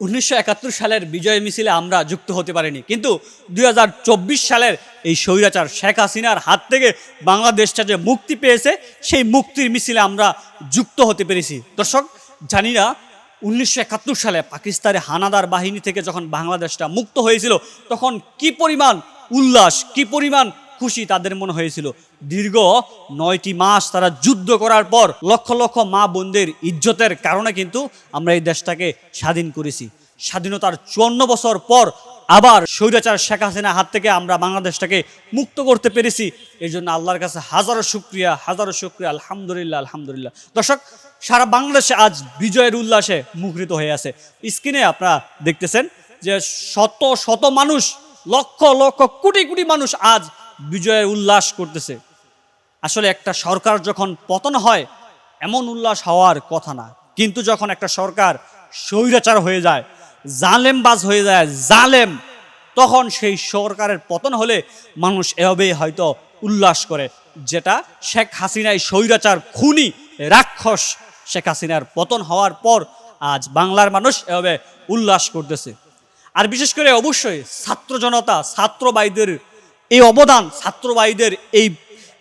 উনিশশো একাত্তর সালের বিজয় মিছিলে আমরা যুক্ত হতে পারিনি। কিন্তু দু হাজার চব্বিশ সালের এই স্বৈরাচার শেখ হাসিনার হাত থেকে বাংলাদেশটা যে মুক্তি পেয়েছে, সেই মুক্তির মিছিলে আমরা যুক্ত হতে পেরেছি। দর্শক, জানি না, উনিশশো একাত্তর সালে পাকিস্তানের হানাদার বাহিনী থেকে যখন বাংলাদেশটা মুক্ত হয়েছিল, তখন কি পরিমাণ উল্লাস, কি পরিমাণ খুশি তাদের মনে হয়েছিল। দীর্ঘ নয়টি মাস তারা যুদ্ধ করার পর লক্ষ লক্ষ মা বোনদের ইজ্জতের কারণে কিন্তু আমরা এই দেশটাকে স্বাধীন করেছি। স্বাধীনতার চুয়ান্ন বছর পর আবার স্বৈরাচার শেখ হাসিনার হাত থেকে আমরা বাংলাদেশটাকে মুক্ত করতে পেরেছি। এই জন্য আল্লাহর কাছে হাজারো শুক্রিয়া হাজারো শুক্রিয়া, আলহামদুলিল্লাহ আলহামদুলিল্লাহ। দর্শক, সারা বাংলাদেশে আজ বিজয়ের উল্লাসে মুখরিত হয়ে আছে। স্ক্রিনে আপনারা দেখতেছেন যে শত শত মানুষ, লক্ষ লক্ষ, কোটি কোটি মানুষ আজ বিজয়ের উল্লাস করতেছে। আসলে একটা সরকার যখন পতন হয়, এমন উল্লাস হওয়ার কথা না। কিন্তু যখন একটা সরকার স্বৈরাচার হয়ে যায়, জালেমবাজ হয়ে যায়, জালেম, তখন সেই সরকারের পতন হলে মানুষ এভাবেই হয়তো উল্লাস করে। যেটা শেখ হাসিনাই স্বৈরাচার খুনি, রাক্ষস শেখ হাসিনার পতন হওয়ার পর আজ বাংলার মানুষ এভাবে উল্লাস করতেছে। আর বিশেষ করে অবশ্যই ছাত্র জনতা, ছাত্রবাইদের এই অবদান ছাত্রবাইদের এই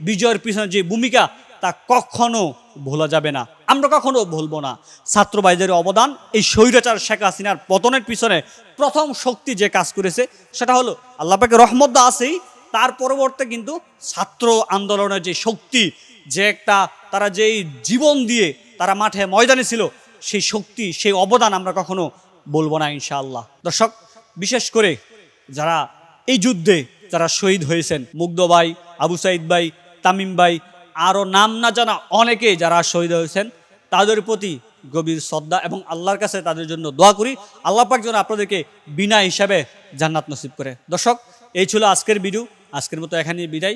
বিজয়ের পিছনে যে ভূমিকা, তা কখনো ভোলা যাবে না। আমরা কখনো ভুলবো না। ছাত্রবাইদের অবদান, এই স্বৈরাচার শেখ হাসিনার পতনের পিছনে প্রথম শক্তি যে কাজ করেছে, সেটা হলো আল্লাপাকে রহমদ্দা আছেই, তার পরবর্তী কিন্তু ছাত্র আন্দোলনের যে শক্তি, যে একটা তারা যেই জীবন দিয়ে তারা মাঠে ময়দানে ছিল, সেই শক্তি, সেই অবদান আমরা কখনো বলব না ইনশাআল্লাহ। দর্শক, বিশেষ করে যারা এই যুদ্ধে যারা শহীদ হয়েছেন, মুগ্ধ ভাই, আবু সাইদ ভাই, তামিম ভাই, আরও নাম না জানা অনেকে যারা শহীদ হয়েছেন, তাদের প্রতি গভীর শ্রদ্ধা এবং আল্লাহর কাছে তাদের জন্য দোয়া করি। আল্লাহ পাক যেন আপনাদেরকে বিনা হিসাবে জান্নাত নসিব করে। দর্শক, এই ছিল আজকের ভিডিও আজকের মতো এখানে বিদায়।